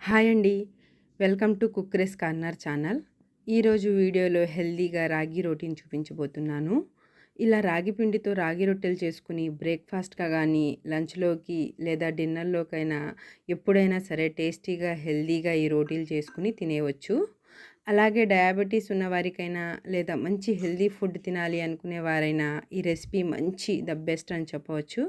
Hi అండి. Welcome to Cook Grace's corner channel. ఈరోజు వీడియోలో హెల్దీగా రాగి రోటీని చూపించబోతున్నాను. ఇలా రాగి పిండితో రాగి రొట్టెలు చేసుకుని బ్రేక్ఫాస్ట్గా కానీ లంచ్లోకి లేదా డిన్నర్లోకైనా ఎప్పుడైనా సరే టేస్టీగా హెల్దీగా ఈ రోటీలు చేసుకుని తినేయవచ్చు అలాగే డయాబెటీస్ ఉన్నవారికైనా లేదా మంచి హెల్దీ ఫుడ్ తినాలి అనుకునే వారైనా ఈ రెసిపీ మంచి ద బెస్ట్ అని చెప్పవచ్చు.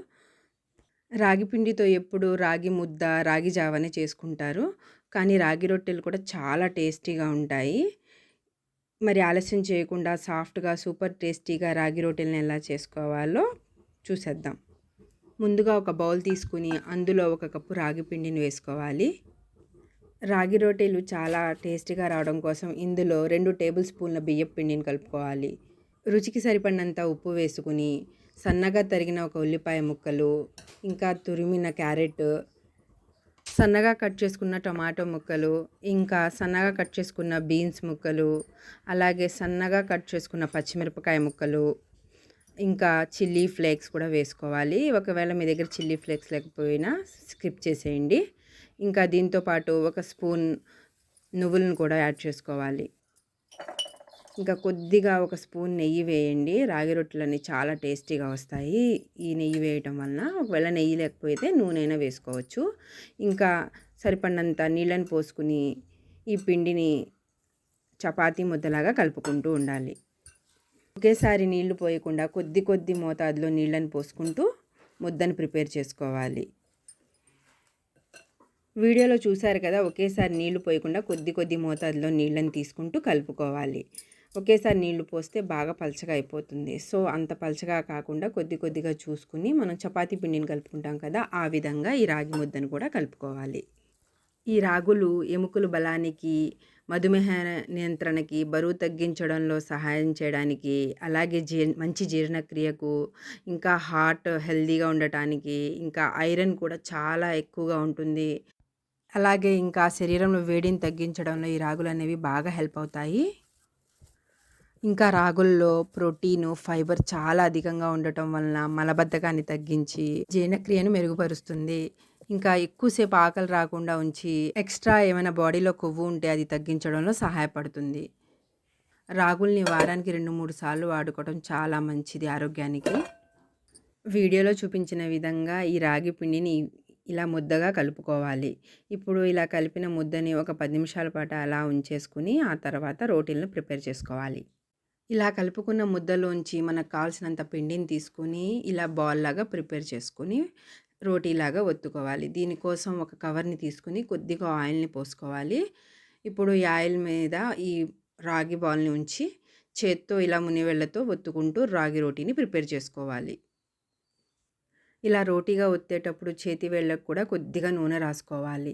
రాగి పిండితో ఎప్పుడు రాగి ముద్ద రాగి జావనే చేసుకుంటారు. కానీ రాగి రొట్టెలు కూడా చాలా టేస్టీగా ఉంటాయి. మరి ఆలస్యం చేయకుండా సాఫ్ట్గా సూపర్ టేస్టీగా రాగి రొట్టెలను ఎలా చేసుకోవాలో చూసేద్దాం. ముందుగా ఒక బౌల్ తీసుకుని అందులో ఒక కప్పు రాగి పిండిని వేసుకోవాలి. రాగి రొట్టెలు చాలా టేస్టీగా రావడం కోసం ఇందులో రెండు టేబుల్ స్పూన్ల బియ్యం పిండిని కలుపుకోవాలి. రుచికి సరిపడినంత ఉప్పు వేసుకుని సన్నగా తరిగిన ఒక ఉల్లిపాయ ముక్కలు ఇంకా తురిమిన క్యారెట్ సన్నగా కట్ చేసుకున్న టొమాటో ముక్కలు ఇంకా సన్నగా కట్ చేసుకున్న బీన్స్ ముక్కలు అలాగే సన్నగా కట్ చేసుకున్న పచ్చిమిరపకాయ ముక్కలు ఇంకా చిల్లీ ఫ్లేక్స్ కూడా వేసుకోవాలి. ఒకవేళ మీ దగ్గర చిల్లీ ఫ్లేక్స్ లేకపోయినా స్కిప్ చేసేయండి. ఇంకా దీంతోపాటు ఒక స్పూన్ నువ్వులను కూడా యాడ్ చేసుకోవాలి. ఇంకా కొద్దిగా ఒక స్పూన్ నెయ్యి వేయండి. రాగి రొట్టెలన్నీ చాలా టేస్టీగా వస్తాయి. ఈ నెయ్యి వేయటం వలన ఒకవేళ నెయ్యి లేకపోతే నూనె వేసుకోవచ్చు. ఇంకా సరిపడినంత నీళ్ళని పోసుకుని ఈ పిండిని చపాతీ ముద్దలాగా కలుపుకుంటూ ఉండాలి. ఒకేసారి నీళ్ళు పోయకుండా కొద్ది కొద్ది మోతాదులో నీళ్ళని పోసుకుంటూ ముద్దను ప్రిపేర్ చేసుకోవాలి. వీడియోలో చూసారు కదా ఒకేసారి నీళ్ళు పోయకుండా కొద్ది కొద్ది మోతాదులో నీళ్ళని తీసుకుంటూ కలుపుకోవాలి. ఒకేసారి నీళ్ళు పోస్తే బాగా పలచగా అయిపోతుంది. సో అంత పలచగా కాకుండా కొద్ది కొద్దిగా చూసుకుని మనం చపాతీ పిండిని కలుపుకుంటాం కదా ఆ విధంగా ఈ రాగి ముద్దను కూడా కలుపుకోవాలి. ఈ రాగులు ఎముకల బలానికి మధుమేహ నియంత్రణకి బరువు తగ్గించడంలో సహాయం చేయడానికి అలాగే జీ మంచి జీర్ణక్రియకు ఇంకా హార్ట్ హెల్దీగా ఉండటానికి ఇంకా ఐరన్ కూడా చాలా ఎక్కువగా ఉంటుంది. అలాగే ఇంకా శరీరంలో వేడిని తగ్గించడంలో ఈ రాగులు అనేవి బాగా హెల్ప్ అవుతాయి. ఇంకా రాగుల్లో ప్రోటీను ఫైబర్ చాలా అధికంగా ఉండటం వలన మలబద్ధకాన్ని తగ్గించి జీర్ణక్రియను మెరుగుపరుస్తుంది. ఇంకా ఎక్కువసేపు ఆకలి రాకుండా ఉంచి ఎక్స్ట్రా ఏమైనా బాడీలో కొవ్వు ఉంటే అది తగ్గించడంలో సహాయపడుతుంది. రాగుల్ని వారానికి రెండు మూడు సార్లు వాడుకోవడం చాలా మంచిది ఆరోగ్యానికి. వీడియోలో చూపించిన విధంగా ఈ రాగి పిండిని ఇలా ముద్దగా కలుపుకోవాలి. ఇప్పుడు ఇలా కలిపిన ముద్దని ఒక పది నిమిషాల పాటు అలా ఉంచేసుకుని ఆ తర్వాత రోటీలను ప్రిపేర్ చేసుకోవాలి. ఇలా కలుపుకున్న ముద్దలోంచి మనకు కావాల్సినంత పిండిని తీసుకొని ఇలా బాల్ లాగా ప్రిపేర్ చేసుకొని రోటీలాగా ఒత్తుకోవాలి. దీనికోసం ఒక కవర్ని తీసుకుని కొద్దిగా ఆయిల్ని పోసుకోవాలి. ఇప్పుడు ఈ ఆయిల్ మీద ఈ రాగి బాల్ని ఉంచి చేత్తో ఇలా మునివెళ్ళతో ఒత్తుకుంటూ రాగి రోటీని ప్రిపేర్ చేసుకోవాలి. ఇలా రోటీగా ఒత్తేటప్పుడు చేతి వేళ్ళకు కూడా కొద్దిగా నూనె రాసుకోవాలి.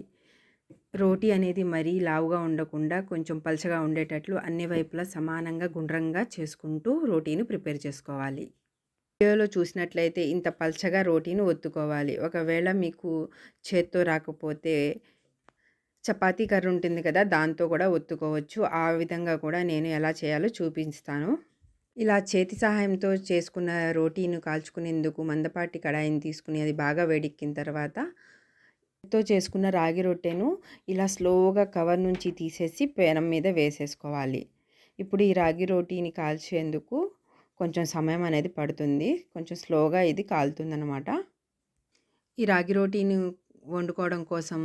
రోటీ అనేది మరీ లావుగా ఉండకుండా కొంచెం పలచగా ఉండేటట్లు అన్ని వైపులా సమానంగా గుండ్రంగా చేసుకుంటూ రోటీని ప్రిపేర్ చేసుకోవాలి. వీడియోలో చూసినట్లయితే ఇంత పలచగా రోటీని ఒత్తుకోవాలి. ఒకవేళ మీకు చేత్తో రాకపోతే చపాతీ కర్ర ఉంటుంది కదా దాంతో కూడా ఒత్తుకోవచ్చు. ఆ విధంగా కూడా నేను ఎలా చేయాలో చూపిస్తాను. ఇలా చేతి సహాయంతో చేసుకున్న రోటీని కాల్చుకునేందుకు మందపాటి కడాయిని తీసుకుని అది బాగా వేడెక్కిన తర్వాత తో చేసుకున్న రాగి రొట్టెను ఇలా స్లోగా కవర్ నుంచి తీసేసి పేనం మీద వేసేసుకోవాలి. ఇప్పుడు ఈ రాగి రోటీని కాల్చేందుకు కొంచెం సమయం అనేది పడుతుంది. కొంచెం స్లోగా ఇది కాలుతుందనమాట ఈ రాగి రోటీని వండుకోవడం కోసం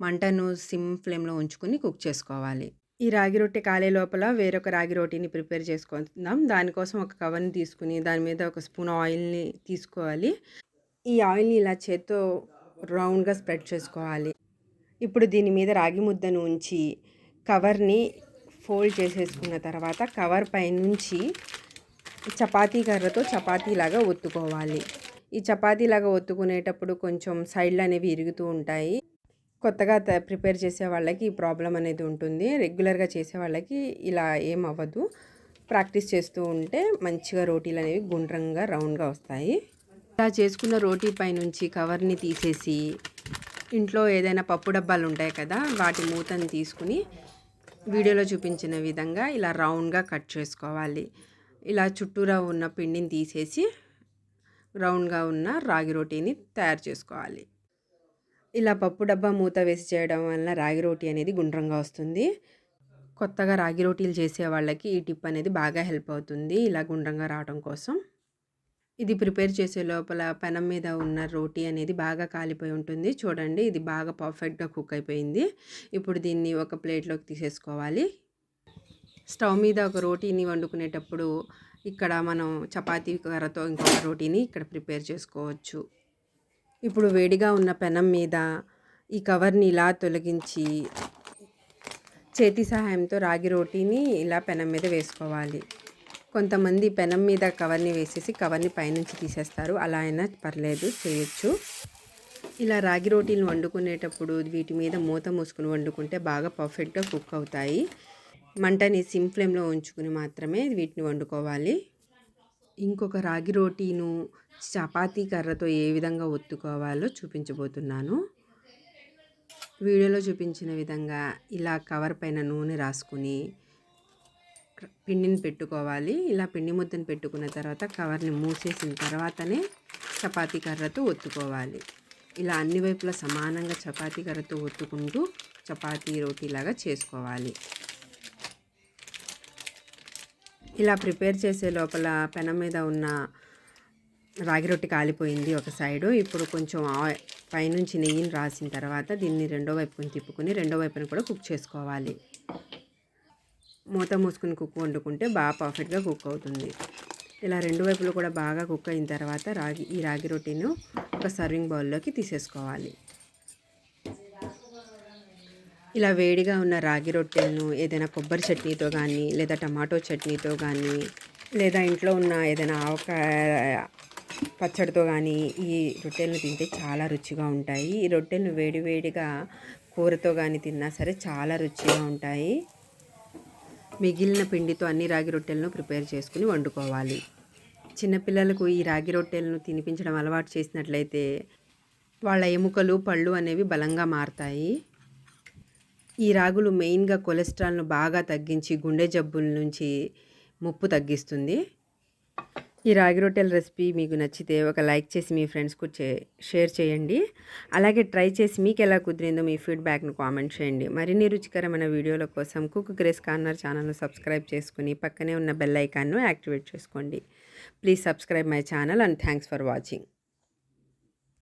మంటను సిమ్ ఫ్లేమ్లో ఉంచుకుని కుక్ చేసుకోవాలి. ఈ రాగి రొట్టె కాలే లోపల వేరొక రాగి రోటీని ప్రిపేర్ చేసుకుందాం. దానికోసం ఒక కవర్ని తీసుకుని దాని మీద ఒక స్పూన్ ఆయిల్ని తీసుకోవాలి. ఈ ఆయిల్ని ఇలా చేత్తో రౌండ్గా స్ప్రెడ్ చేసుకోవాలి. ఇప్పుడు దీని మీద రాగి ముద్దను ఉంచి కవర్ని ఫోల్డ్ చేసేసుకున్న తర్వాత కవర్ పైనుంచి చపాతీ కర్రతో చపాతీలాగా ఒత్తుకోవాలి. ఈ చపాతీలాగా ఒత్తుకునేటప్పుడు కొంచెం సైడ్లు అనేవి ఇరుగుతూ ఉంటాయి. కొత్తగా ప్రిపేర్ చేసే వాళ్ళకి ఈ ప్రాబ్లం అనేది ఉంటుంది. రెగ్యులర్గా చేసే వాళ్ళకి ఇలా ఏం అవ్వదు. ప్రాక్టీస్ చేస్తూ ఉంటే మంచిగా రోటీలు అనేవి గుండ్రంగా రౌండ్గా వస్తాయి. ఇలా చేసుకున్న రోటీ పైనుంచి కవర్ని తీసేసి ఇంట్లో ఏదైనా పప్పు డబ్బాలు ఉంటాయి కదా వాటి మూతని తీసుకుని వీడియోలో చూపించిన విధంగా ఇలా రౌండ్గా కట్ చేసుకోవాలి. ఇలా చుట్టూరా ఉన్న పిండిని తీసేసి రౌండ్గా ఉన్న రాగి రోటీని తయారు చేసుకోవాలి. ఇలా పప్పు డబ్బా మూత వేసి చేయడం వలన రాగి రోటీ అనేది గుండ్రంగా వస్తుంది. కొత్తగా రాగి రోటీలు చేసే వాళ్ళకి ఈ టిప్ అనేది బాగా హెల్ప్ అవుతుంది. ఇలా గుండ్రంగా రావడం కోసం. ఇది ప్రిపేర్ చేసే లోపల పెనం మీద ఉన్న రోటీ అనేది బాగా కాలిపోయి ఉంటుంది. చూడండి ఇది బాగా పర్ఫెక్ట్గా కుక్ అయిపోయింది. ఇప్పుడు దీన్ని ఒక ప్లేట్లోకి తీసేసుకోవాలి. స్టవ్ మీద ఒక రోటీని వండుకునేటప్పుడు ఇక్కడ మనం చపాతీ కర్రతో ఇంకొక రోటీని ఇక్కడ ప్రిపేర్ చేసుకోవచ్చు. ఇప్పుడు వేడిగా ఉన్న పెనం మీద ఈ కవర్ని ఇలా తొలగించి చేతి సహాయంతో రాగి రోటీని ఇలా పెనం మీద వేసుకోవాలి. కొంతమంది పెనం మీద కవర్ని వేసేసి కవర్ని పైనుంచి తీసేస్తారు. అలా అయినా పర్లేదు చేయొచ్చు. ఇలా రాగి రోటీలు వండుకునేటప్పుడు వీటి మీద మూత మూసుకుని వండుకుంటే బాగా పర్ఫెక్ట్గా కుక్ అవుతాయి. మంటని సిమ్ ఫ్లేమ్లో ఉంచుకుని మాత్రమే వీటిని వండుకోవాలి. ఇంకొక రాగి రోటీను చపాతీ కర్రతో ఏ విధంగా ఒత్తుకోవాలో చూపించబోతున్నాను. వీడియోలో చూపించిన విధంగా ఇలా కవర్ పైన నూనె రాసుకుని పిండిని పెట్టుకోవాలి. ఇలా పిండి ముద్దను పెట్టుకున్న తర్వాత కవర్ని మూసేసిన తర్వాతనే చపాతీ కర్రతో ఒత్తుకోవాలి. ఇలా అన్ని వైపులా సమానంగా చపాతీ కర్రతో ఒత్తుకుంటూ చపాతీ రోటీలాగా చేసుకోవాలి. ఇలా ప్రిపేర్ చేసే లోపల పెనం మీద ఉన్న రాగి రొట్టె కాలిపోయింది ఒక సైడు. ఇప్పుడు కొంచెం పైనుంచి నెయ్యిని రాసిన తర్వాత దీన్ని రెండో వైపుని తిప్పుకొని రెండో వైపున కూడా కుక్ చేసుకోవాలి. మూత మూసుకుని కుక్ వండుకుంటే బాగా పర్ఫెక్ట్గా కుక్ అవుతుంది. ఇలా రెండు వైపులు కూడా బాగా కుక్ అయిన తర్వాత రాగి ఈ రాగి రొట్టెను ఒక సర్వింగ్ బౌల్లోకి తీసేసుకోవాలి. ఇలా వేడిగా ఉన్న రాగి రొట్టెలను ఏదైనా కొబ్బరి చట్నీతో కానీ లేదా టమాటో చట్నీతో కానీ లేదా ఇంట్లో ఉన్న ఏదైనా ఆవకాయ పచ్చడితో కానీ ఈ రొట్టెలను తింటే చాలా రుచిగా ఉంటాయి. ఈ రొట్టెలను వేడివేడిగా కూరతో కానీ తిన్నా సరే చాలా రుచిగా ఉంటాయి. మిగిలిన పిండితో అన్ని రాగి రొట్టెలను ప్రిపేర్ చేసుకుని వండుకోవాలి. చిన్నపిల్లలకు ఈ రాగి రొట్టెలను తినిపించడం అలవాటు చేసినట్లయితే వాళ్ళ ఎముకలు పళ్ళు అనేవి బలంగా మారుతాయి. ఈ రాగులు మెయిన్గా కొలెస్ట్రాల్ను బాగా తగ్గించి గుండె జబ్బుల నుంచి ముప్పు తగ్గిస్తుంది. ఈ రాగి రొట్టెల రెసిపీ మీకు నచ్చితే ఒక లైక్ చేసి మీ ఫ్రెండ్స్కు షేర్ చేయండి. అలాగే ట్రై చేసి మీకు ఎలా కుదిరిందో మీ ఫీడ్బ్యాక్ను కామెంట్ చేయండి. మరిన్ని రుచికరమైన వీడియోల కోసం కుక్ గ్రేస్ కార్నర్ ఛానల్ను సబ్స్క్రైబ్ చేసుకుని పక్కనే ఉన్న బెల్ ఐకాన్ను యాక్టివేట్ చేసుకోండి. Please subscribe my channel and thanks for watching.